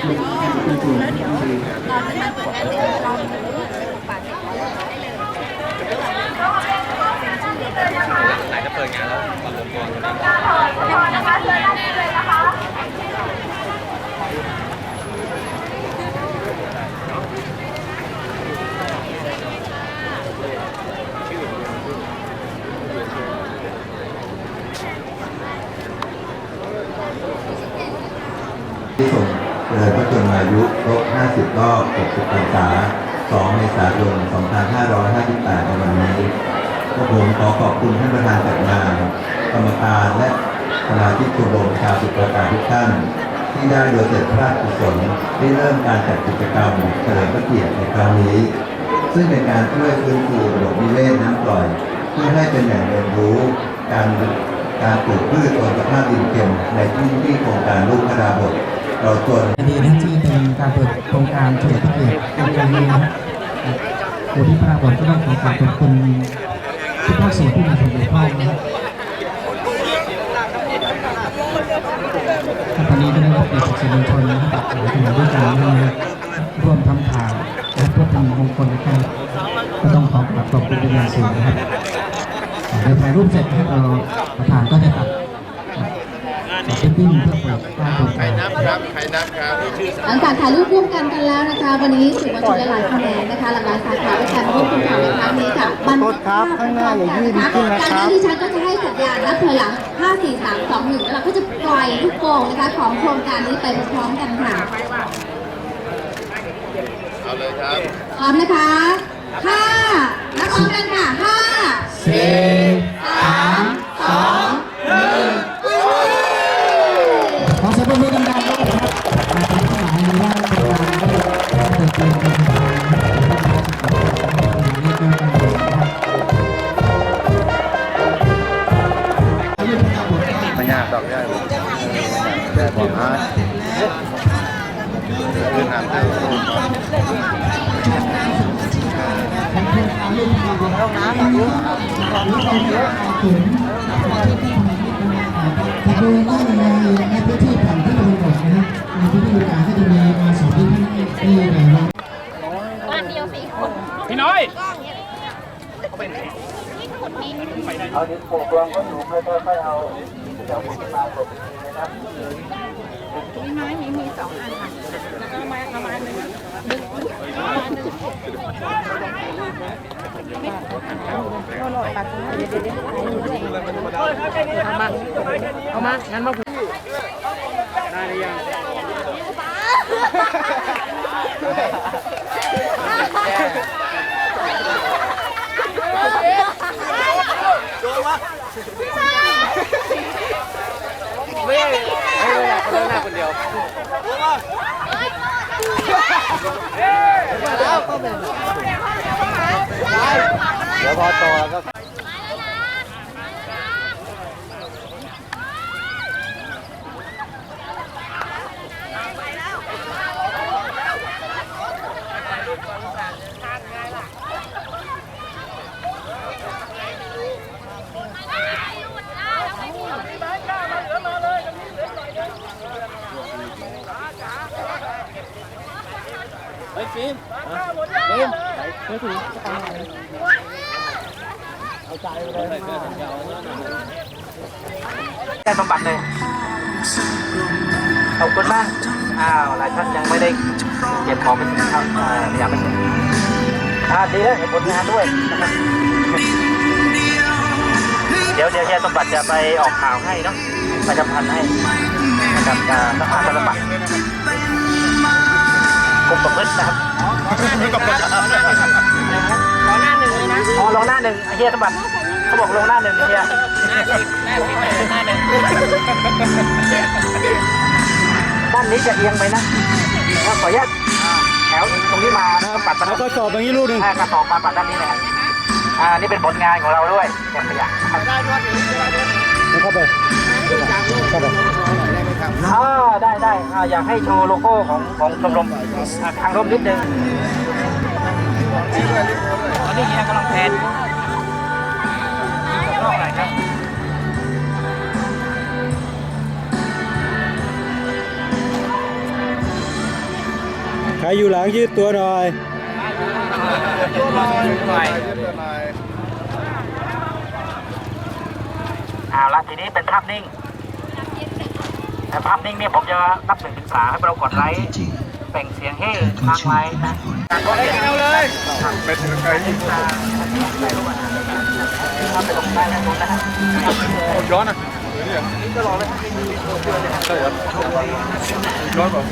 แล้วเดี๋ยวตอนนั้นเราปัดได้เลยไหนจะเปิดงานแล้วมารวมตัวกัน ที่ส่งเลยพระ ชนมายุครบ 50 รอบ 60พรรษา 2 เมษายน 2558 ในวันนี้พวกผมขอขอบคุณท่านประธานจัดงาน กรรมการและสมาชิกชมรมชาวสุประการทุกท่าน ที่ได้โดยเสร็จพระราชกุศลได้เริ่มการจัดกิจกรรมเฉลิมพระเกียรติในครั้งนี้ ซึ่งเป็นการช่วยฟื้นฟูระบบนิเวศน้ำปล่อย เพื่อให้เป็นแหล่งเรียนรู้การการปลูกพืชทนสภาพดินเค็มในพื้นที่โครงการลูกพระดาบท เราจนดีนะที่เป็นการเปิดโครงการเฉลิมพระเกียรติในครั้งนี้นะครับผู้ที่พระบทก็ต้องขอขอบคุณทุกภาคส่วนที่มีส่วนเกี่ยวข้องนะครับตอนนี้ได้รับเกียรติจากสื่อมวลชนนะครับหลายคนด้วยกันนะครับร่วมทำข่าวและเพื่อเป็นมงคลนะครับก็ต้องขอขอบคุณเป็นอย่างสูงนะครับเดี๋ยวถ่ายรูปเสร็จนะครับเราประธานก็จะตัด ขอเป็นติ้งเพื่อเปิดการโครงการหลังจากถ่ายรูปร่วมกันกันแล้วนะคะ วันนี้สื่อมวลชนหลายๆแขนงนะคะหลากหลายสาขาด้วยกันร่วมกันข่าวในครั้งนี้ค่ะบันทึกภาพข้างหน้าอย่ายืดขึ้นนะครับ จากนั้นดิฉันก็จะให้สัญญาณนับถอยหลัง 5 4 3 2 1 แล้วเราก็จะปล่อยลูกโป่งนะคะของโครงการนี้ไปพร้อมๆกันค่ะเอาเลยครับพร้อมนะคะห้านับพร้อมกันค่ะห้าสี่ส บอกฮะเรื่องงานเรื่องแต่โดยล่าในในพื้นที่ฝั่งที่ตะวันตกนะในพื้นที่ต่างก็จะมีมาสองพื้นที่ที่แบบว่าพี่น้อยเอาดินปกรวงก็อยู่ไม่ค่อยๆเอาเดี๋ยวผมมาผมนะครับ มีไม้มีมีสองอันค่ะแล้วก็ไม้ประมาณหนึ่งดึงประมาณหนึ่งไม่โหลดปัดตรงนั้นเดี๋ยวเดี๋ยวเดี๋ยวเอามาเอามางั้นมาได้หรือยังไม่ไม่ไม่อยากเล่น หน้าคนเดียวเดี๋ยวพอโตแล้วก็ เฮ้ยฟิล์มฟิล์มเฮ้ยถือจะทำอเอาใจไปเลยเสื้อสัญญาได้บำบัดเลยขอบคุณมาก อ้าว หลายท่านยังไม่ได้เก็บของไปถึงครับอ่าอยากไปถึงอ่าดีแล้วเห็นผลงานด้วย เดี๋ยวเดี๋ยวแกสมบัติจะไปออกข่าวให้เนาะประจำพันให้นะครับการสภาพสมบัติ กรมประพฤตินครับลงหน้าหนึ่งเลยนะอ๋อลงหน้าหนึ่งไอ้เฮียสมบัติเขาบอกลงหน้าหนึ่งไอ้เฮียหน้าสิบหน้าหนึ่งด้านนี้จะเอียงไปนะขออนุญาตแถวตรงนี้มาปัดมาเอากระสอบอย่างนี้ลูกหนึ่งอ่ากระสอบมาปัดด้านนี้นะฮะอ่านี่เป็นผลงานของเราด้วยเก็บขยะครับ เข้าไปเข้าไปอ่าได้ได้อ่าอยากให้โชว์โลโก้ของของชมรมอ่าทางร่มนิดนึงตอนนี้เฮียกำลังแพนรอบไหนครับใครอยู่หลังยืดตัวหน่อย เอาละทีนี้เป็นภาพนิ่งแต่ภาพนิ่งเนี่ยผมจะนับหนึ่งถึงสามให้เรากดไลค์เปล่งเสียงเฮ้ค้างไว้นะกดไลค์เอาเลยเป็นไงยิ่งตาทำไปลงได้แล้วนะฮะย้อนอะนี่ก็รอเลยย้อนแบบ